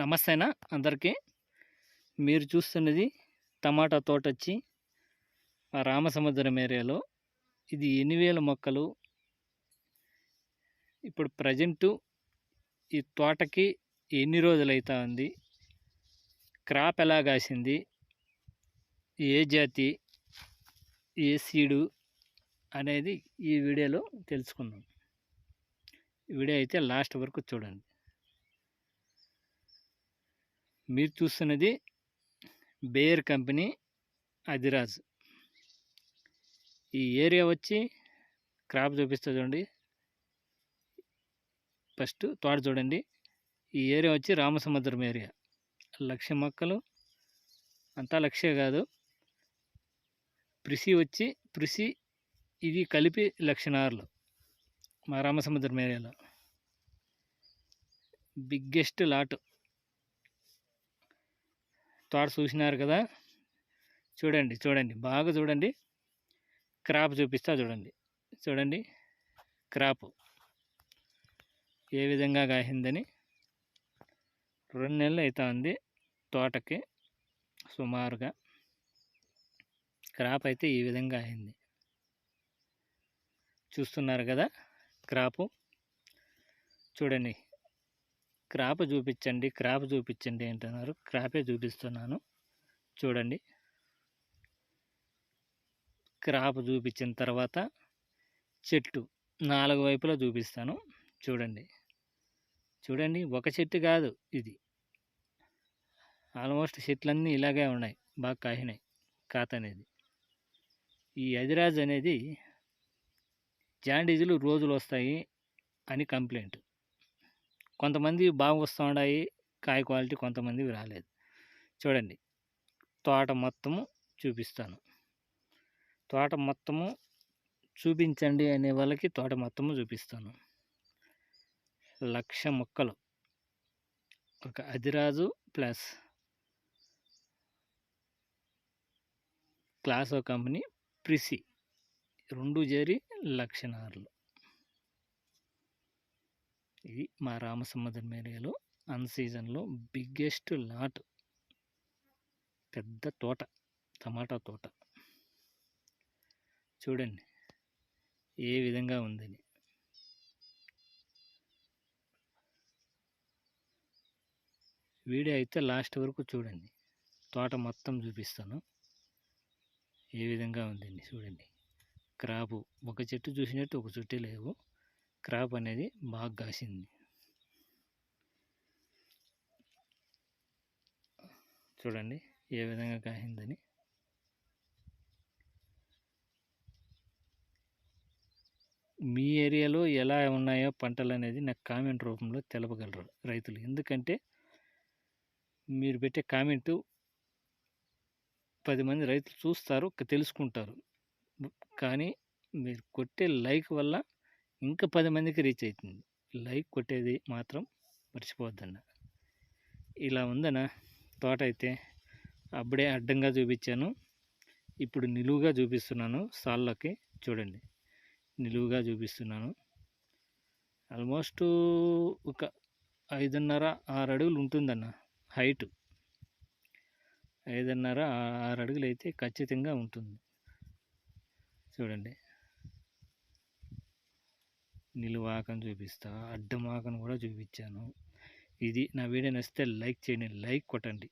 నమస్తేనా అందరికీ. మీరు చూస్తున్నది టమాటా తోట వచ్చి మా రామసముద్రం ఏరియాలో. ఇది ఎన్ని వేల మొక్కలు. ఇప్పుడు ప్రజెంటు ఈ తోటకి ఎన్ని రోజులు అవుతా ఉంది క్రాప్ ఎలా కాసింది? ఏ జాతి? ఏ సీడు? అనేది ఈ వీడియోలో తెలుసుకుందాం. వీడియో అయితే లాస్ట్ వరకు చూడండి. మీరు చూస్తున్నది బేయర్ కంపెనీ అదిరాజ్ ఈ ఏరియా వచ్చి క్రాప్ చూపిస్తుంది చూడండి. ఫస్ట్ తోట చూడండి. ఈ ఏరియా వచ్చి రామసముద్రం ఏరియా. లక్ష మొక్కలు. అంతా లక్షే కాదు. ప్రిసి వచ్చి ప్రిసి ఇది కలిపి లక్షణారులు మా రామసముద్రం ఏరియాలో. Biggest lot. తోట చూసినారు కదా? చూడండి చూడండి. బాగా చూడండి. క్రాప్ చూపిస్తా చూడండి. చూడండి. క్రాప్ ఏ విధంగా కాసిందని రెండు నెలలు అవుతా ఉంది తోటకి సుమారుగా. క్రాప్ అయితే ఈ విధంగా అయింది చూస్తున్నారు కదా? క్రాపు. చూడండి. క్రాప్ చూపించండి క్రాప్ చూపించండి అంటున్నారు. క్రాపే చూపిస్తున్నాను. చూడండి. క్రాప్ చూపించిన తర్వాత చెట్టు నాలుగు వైపులా చూపిస్తాను. చూడండి. చూడండి ఒక చెట్టు కాదు ఇది. ఆల్మోస్ట్ చెట్లన్నీ ఇలాగే ఉన్నాయి బాగా కాహినాయి కాత అనేది. ఈ అదిరాజ్ అనేది జాండీజులు రోజులు వస్తాయి అని కంప్లైంట్. కొంతమంది బాగా వస్తున్నాయి కాయ క్వాలిటీ కొంతమంది రాలేదు. చూడండి. తోట మొత్తము చూపిస్తాను. తోట మొత్తము చూపించండి అనే వాళ్ళకి తోట మొత్తము చూపిస్తాను. లక్ష మొక్కలు. ఒక అధిరాజు ప్లస్ క్లాసో కంపెనీ ప్రిసి. రెండు చేరి లక్షణారులు ఇది మా రామసముద్రం ఏరియాలో అన్ సీజన్లో బిగ్గెస్ట్ లాట్. పెద్ద తోట టమాటా తోట. చూడండి ఏ విధంగా ఉందని. వీడియో అయితే లాస్ట్ వరకు చూడండి. తోట మొత్తం చూపిస్తాను. ఏ విధంగా ఉందండి చూడండి. క్రాపు ఒక చెట్టు చూసినట్టు ఒక చెట్టు లేవు. క్రాప్ అనేది బాగా కాసింది. చూడండి ఏ విధంగా కాసిందని. మీ ఏరియాలో ఎలా ఉన్నాయో పంటలు అనేది నాకు కామెంట్ రూపంలో తెలపగలరు రైతులు. ఎందుకంటే మీరు పెట్టే కామెంటు పది మంది రైతులు చూస్తారు తెలుసుకుంటారు. కానీ మీరు కొట్టే లైక్ వల్ల ఇంకా పది మందికి రీచ్ అవుతుంది లైక్ కొట్టేది మాత్రం మర్చిపోవద్దన్న ఇలా ఉందన్న తోట అయితే అప్పుడే అడ్డంగా చూపించాను. ఇప్పుడు నిలువుగా చూపిస్తున్నాను సాళ్ళకి చూడండి. నిలువుగా చూపిస్తున్నాను. ఆల్మోస్ట్ ఒక ఐదున్నర ఆరు అడుగులు ఉంటుందన్న హైట్. ఐదున్నర ఆరు అడుగులు అయితే ఖచ్చితంగా ఉంటుంది. చూడండి. నిలువాకను చూపిస్తా అడ్డమాకను కూడా చూపించాను. ఇది నా వీడియో నచ్చితే లైక్ చేయండి లైక్ కొట్టండి.